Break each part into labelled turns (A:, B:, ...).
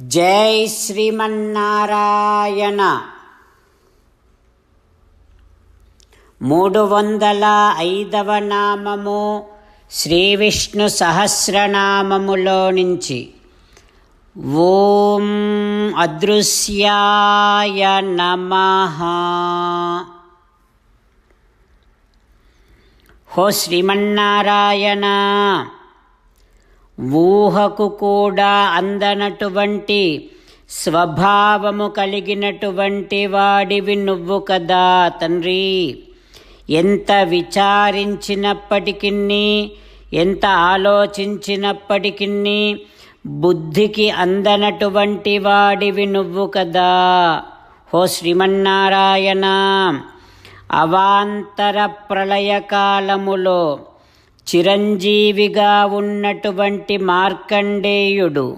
A: జై శ్రీమన్నారాయణ. మూడు వందల ఐదవ నామము శ్రీ విష్ణు సహస్రనామములో నుంచి. ఓం అదృశ్యాయ నమ. హో శ్రీమన్నారాయణ. ఊహకు కూడా అందనటువంటి స్వభావము కలిగినటువంటి వాడివి నువ్వు కదా తండ్రి. ఎంత విచారించినప్పటికీ ఎంత ఆలోచించినప్పటికీ బుద్ధికి అందనటువంటి వాడివి నువ్వు కదా. హో శ్రీమన్నారాయణ అవాంతర ప్రళయకాలములో చిరంజీవిగా ఉన్నటువంటి మార్కండేయుడు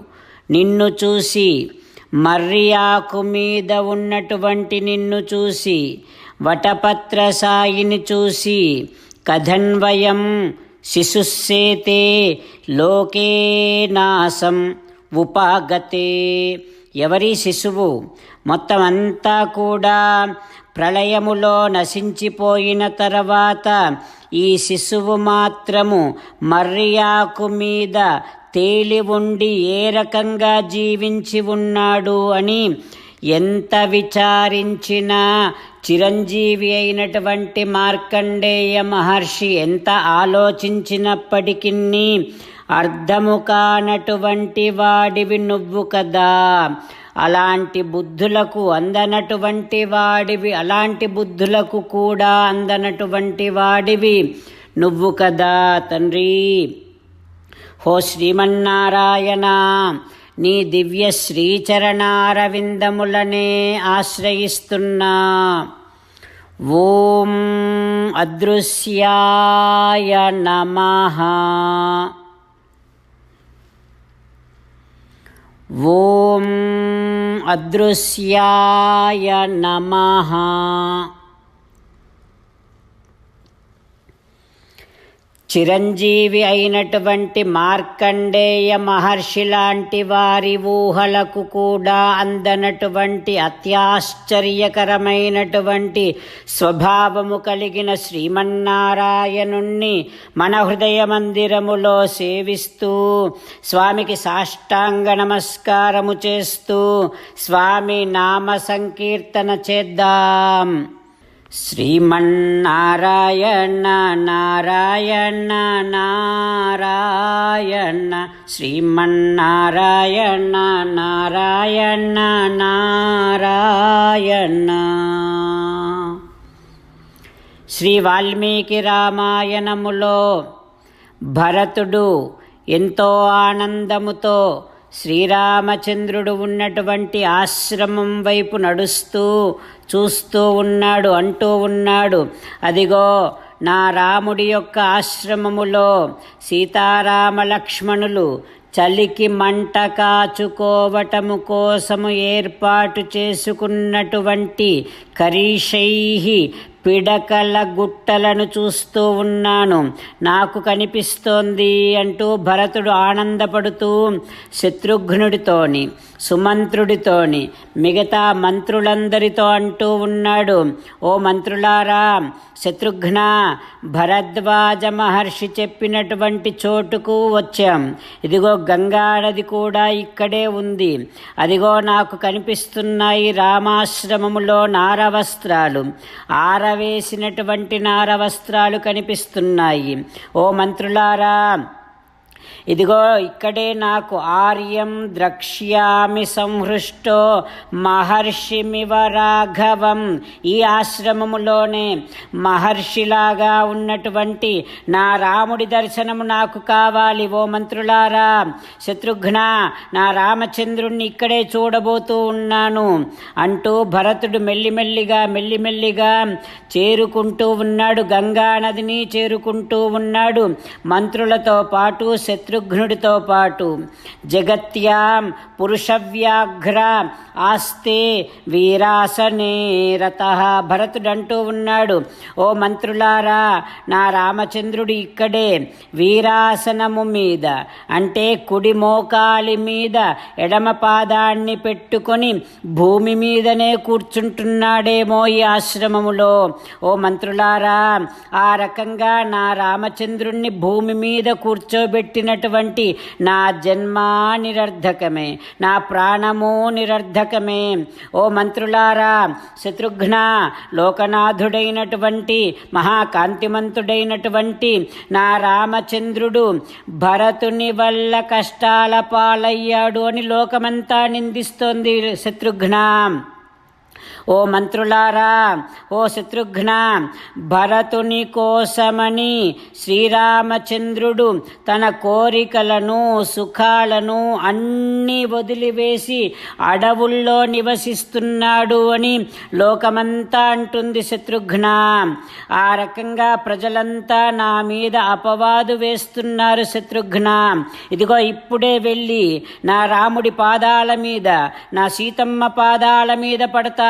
A: నిన్ను చూసి మర్రి ఆకు మీద ఉన్నటువంటి నిన్ను చూసి వటపత్ర సాయిని చూసి కథన్వయం శిశుస్సేతే లోకే నాశం ఉపాగతే. ఎవరి శిశువు? మొత్తం అంతా కూడా ప్రళయములో నశించిపోయిన తర్వాత ఈ శిశువు మాత్రము మర్యాకు మీద తేలి ఉండి ఏ రకంగా జీవించి ఉన్నాడు అని ఎంత విచారించినా చిరంజీవి అయినటువంటి మార్కండేయ మహర్షి ఎంత ఆలోచించినప్పటికీ అర్థము కానటువంటి వాడివి నువ్వు కదా. అలాంటి బుద్ధులకు అందనటువంటి వాడివి అలాంటి బుద్ధులకు కూడా అందనటువంటి వాడివి. నువ్వు కదా తండ్రి. హో శ్రీమన్నారాయణ నీ దివ్య శ్రీచరణారవిందములనే ఆశ్రయిస్తున్నా ఓం అదృశ్యాయ నమ. ॐ अदृश्याय नमः చిరంజీవి అయినటువంటి మార్కండేయ మహర్షి లాంటి వారి ఊహలకు కూడా అందనటువంటి అత్యాశ్చర్యకరమైనటువంటి స్వభావము కలిగిన శ్రీమన్నారాయణుణ్ణి మన హృదయ మందిరములో సేవిస్తూ స్వామికి సాష్టాంగ నమస్కారము చేస్తూ స్వామి నామ సంకీర్తన చేద్దాం. శ్రీమన్నారాయణ నారాయణ నారాయణ శ్రీమన్నారాయణ నారాయణ నారాయణ శ్రీ వాల్మీకి రామాయణములో భరతుడు ఎంతో ఆనందముతో శ్రీరామచంద్రుడు ఉన్నటువంటి ఆశ్రమం వైపు నడుస్తూ చూస్తూ ఉన్నాడు అంటూ ఉన్నాడు. అదిగో నా రాముడి యొక్క ఆశ్రమములో సీతారామ లక్ష్మణులు చలికి మంట కాచుకోవటము కోసము ఏర్పాటు చేసుకున్నటువంటి కరీషై పిడకల గుట్టలను చూస్తూ ఉన్నాను. నాకు కనిపిస్తోంది అంటూ భరతుడు ఆనందపడుతూ శత్రుఘ్నుడితోని సుమంత్రుడితోని మిగతా మంత్రులందరితో అంటూ ఉన్నాడు. ఓ మంత్రులారా శత్రుఘ్న భరద్వాజ మహర్షి చెప్పినటువంటి చోటుకు వచ్చాం. ఇదిగో గంగా నది కూడా ఇక్కడే ఉంది. అదిగో నాకు కనిపిస్తున్నాయి రామాశ్రమములో నారవస్త్రాలు. వేసినటువంటి నార వస్త్రాలు కనిపిస్తున్నాయి. ఓ మంత్రులారా ఇదిగో ఇక్కడే నాకు ఆర్యం ద్రక్ష్యామి సంహృష్టో మహర్షిమివ రాఘవం. ఈ ఆశ్రమములోనే మహర్షిలాగా ఉన్నటువంటి నా రాముడి దర్శనము నాకు కావాలి ఓ మంత్రులారా. శత్రుఘ్న నా రామచంద్రుణ్ణి ఇక్కడే చూడబోతూ ఉన్నాను అంటూ భరతుడు మెల్లిమెల్లిగా మెల్లిమెల్లిగా చేరుకుంటూ ఉన్నాడు. గంగా నదిని చేరుకుంటూ ఉన్నాడు. మంత్రులతో పాటు శత్రు శత్రుఘ్నుడితో పాటు జగత్యాం పురుషవ్యాఘ్ర ఆస్తే వీరాసనే రత. భరతుడంటూ ఉన్నాడు ఓ మంత్రులారా నా రామచంద్రుడు ఇక్కడే వీరాసనము మీద అంటే కుడి మోకాలి మీద ఎడమ పాదాన్ని పెట్టుకొని భూమి మీదనే కూర్చుంటున్నాడేమో ఈ ఆశ్రమములో. ఓ మంత్రులారా ఆ రకంగా నా రామచంద్రుణ్ణి భూమి మీద కూర్చోబెట్టినటువంటి నా జన్మ నిరర్ధకమే నా ప్రాణము నిరర్ధకమే. ఓ మంత్రులారా శత్రుఘ్న లోకనాథుడైనటువంటి మహాకాంతిమంతుడైనటువంటి నా రామచంద్రుడు భరతుని వల్ల కష్టాల పాలయ్యాడు అని లోకమంతా నిందిస్తోంది శత్రుఘ్న. ఓ మంత్రులారా ఓ శత్రుఘ్న భరతుని కోసమని శ్రీరామచంద్రుడు తన కోరికలను సుఖాలను అన్నీ వదిలివేసి అడవుల్లో నివసిస్తున్నాడు అని లోకమంతా అంటుంది శత్రుఘ్న. ఆ రకంగా ప్రజలంతా నా మీద అపవాదు వేస్తున్నారు శత్రుఘ్న. ఇదిగో ఇప్పుడే వెళ్ళి నా రాముడి పాదాల మీద నా సీతమ్మ పాదాల మీద పడతా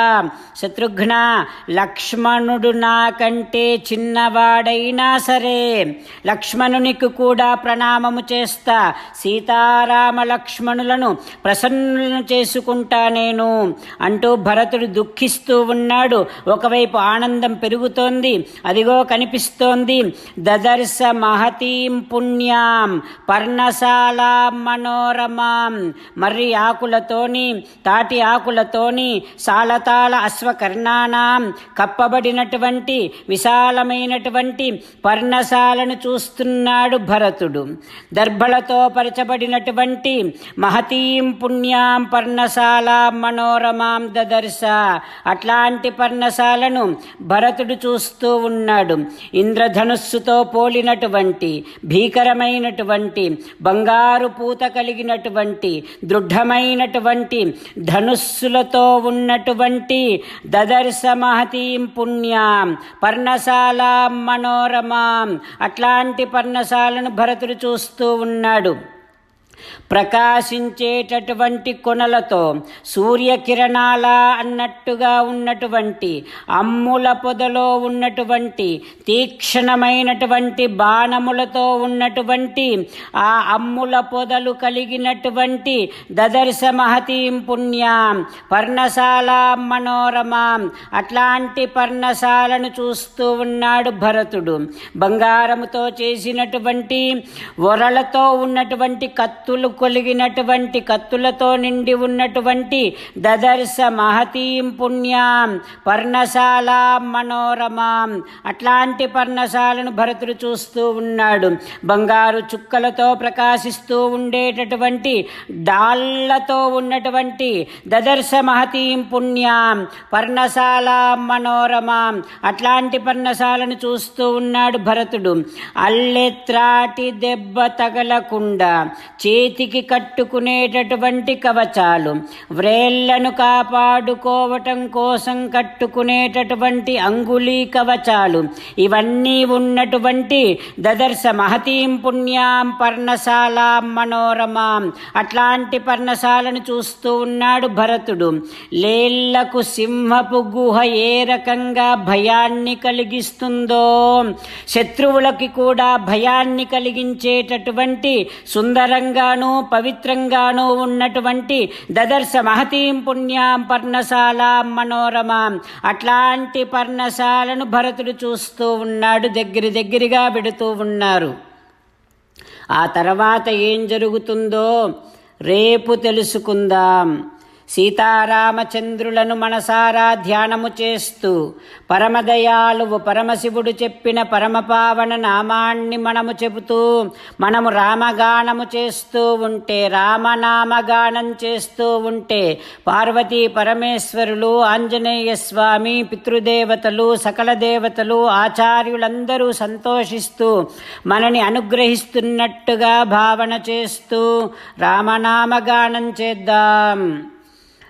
A: శత్రుఘ్న. లక్ష్మణుడు నాకంటే చిన్నవాడైనా సరే లక్ష్మణునికి కూడా ప్రణామము చేస్తా సీతారామ లక్ష్మణులను ప్రసన్నులను చేసుకుంటా నేను. అంటూ భరతుడు దుఃఖిస్తూ ఉన్నాడు. ఒకవైపు ఆనందం పెరుగుతోంది అదిగో కనిపిస్తోంది. దదర్శ మహతీం పుణ్యాం పర్ణశాల మనోరమాం. మర్రి ఆకులతోని తాటి ఆకులతోని సాలతాల అశ్వకర్ణానాం కప్పబడినటువంటి విశాలమైనటువంటి పర్ణశాలను చూస్తున్నాడు భరతుడు. దర్భలతో పరచబడినటువంటి మహతీం పుణ్యాం పర్ణశాల మనోరమాం దదర్శ. అట్లాంటి పర్ణశాలను భరతుడు చూస్తూ ఉన్నాడు. ఇంద్రధనుస్సుతో పోలినటువంటి భీకరమైనటువంటి బంగారు పూత కలిగినటువంటి దృఢమైనటువంటి ధనుస్సులతో ఉన్నటువంటి దదర్శ మహతీం పుణ్యాం పర్ణశాల మనోరమాం. అట్లాంటి పర్ణశాలను భరతుడు చూస్తూ ఉన్నాడు. ప్రకాశించేటటువంటి కొనలతో సూర్యకిరణాల అన్నట్టుగా ఉన్నటువంటి అమ్ముల పొదలో ఉన్నటువంటి తీక్షణమైనటువంటి బాణములతో ఉన్నటువంటి ఆ అమ్ముల పొదలు కలిగినటువంటి దదర్శ మహతీం పుణ్యాం పర్ణశాల మనోరమాం అట్లాంటి పర్ణశాలను చూస్తూ ఉన్నాడు భరతుడు. బంగారముతో చేసినటువంటి వరలతో ఉన్నటువంటి కత్తులు కొలిగినటువంటి కత్తులతో నిండి ఉన్నటువంటి దదర్శ మహతీం పుణ్యాం పర్ణశాల మనోరమాం. అట్లాంటి పర్ణశాలను భరతుడు చూస్తూ ఉన్నాడు. బంగారు చుక్కలతో ప్రకాశిస్తూ ఉండేటటువంటి డాళ్ళతో ఉన్నటువంటి దదర్శ మహతీం పుణ్యాం పర్ణశాల మనోరమాం. అట్లాంటి పర్ణశాలను చూస్తూ ఉన్నాడు భరతుడు. అల్లెత్రాటి దెబ్బ తగలకుండా చేతికి కట్టుకునేటటువంటి కవచాలు వ్రేళ్ళను కాపాడుకోవటం కోసం కట్టుకునేటటువంటి అంగుళీ కవచాలు ఇవన్నీ ఉన్నటువంటి దదర్శ మహతీం పుణ్యాం పర్ణశాల మనోరమాం. అట్లాంటి పర్ణశాలను చూస్తూ ఉన్నాడు భరతుడు. లేళ్ళకు సింహపు గుహ ఏ రకంగా భయాన్ని కలిగిస్తుందో శత్రువులకి కూడా భయాన్ని కలిగించేటటువంటి సుందరంగా సుందరంగాను పవిత్రంగాను ఉన్నటువంటి దదర్శ మహతీం పుణ్యాం పర్ణశాల మనోరమాం. అట్లాంటి పర్ణశాలను భరతుడు చూస్తూ ఉన్నాడు దగ్గర దగ్గరగా పెడుతూ ఉన్నారు. ఆ తర్వాత ఏం జరుగుతుందో రేపు తెలుసుకుందాం. సీతారామచంద్రులను మనసారా ధ్యానము చేస్తూ పరమదయాలువు పరమశివుడు చెప్పిన పరమపావన నామాన్ని మనము చెబుతూ మనము రామగానము చేస్తూ ఉంటే రామనామగానం చేస్తూ ఉంటే పార్వతీ పరమేశ్వరులు ఆంజనేయ స్వామి పితృదేవతలు సకల దేవతలు ఆచార్యులందరూ సంతోషిస్తూ మనని అనుగ్రహిస్తున్నట్టుగా భావన చేస్తూ రామనామగానం చేద్దాం.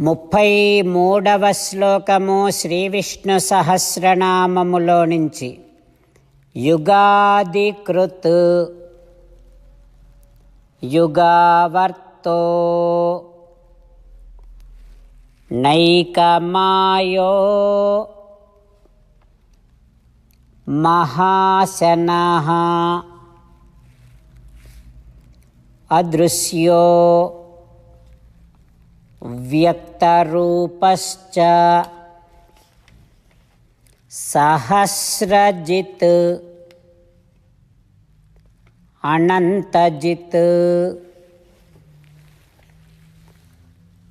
A: ముప్పై మూడవ శ్లోకము శ్రీ విష్ణు సహస్రనామములో నుంచి. యుగాది కృత్ యుగావర్తో నైకమాయో మహాశన అదృశ్యో వ్యక్తరూపశ్చ సహస్రజిత్ అనంతజిత్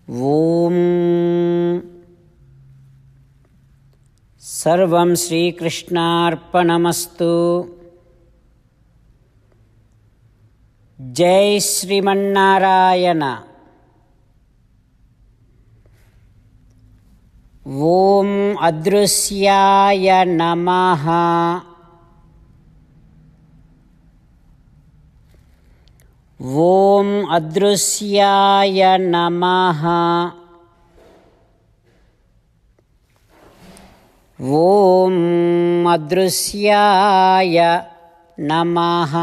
A: ఓం సర్వం శ్రీకృష్ణార్పణమస్తు. జై శ్రీమన్నారాయణ. ॐ अदृश्याय नमः। ॐ अदृश्याय नमः। ॐ अदृश्याय नमः।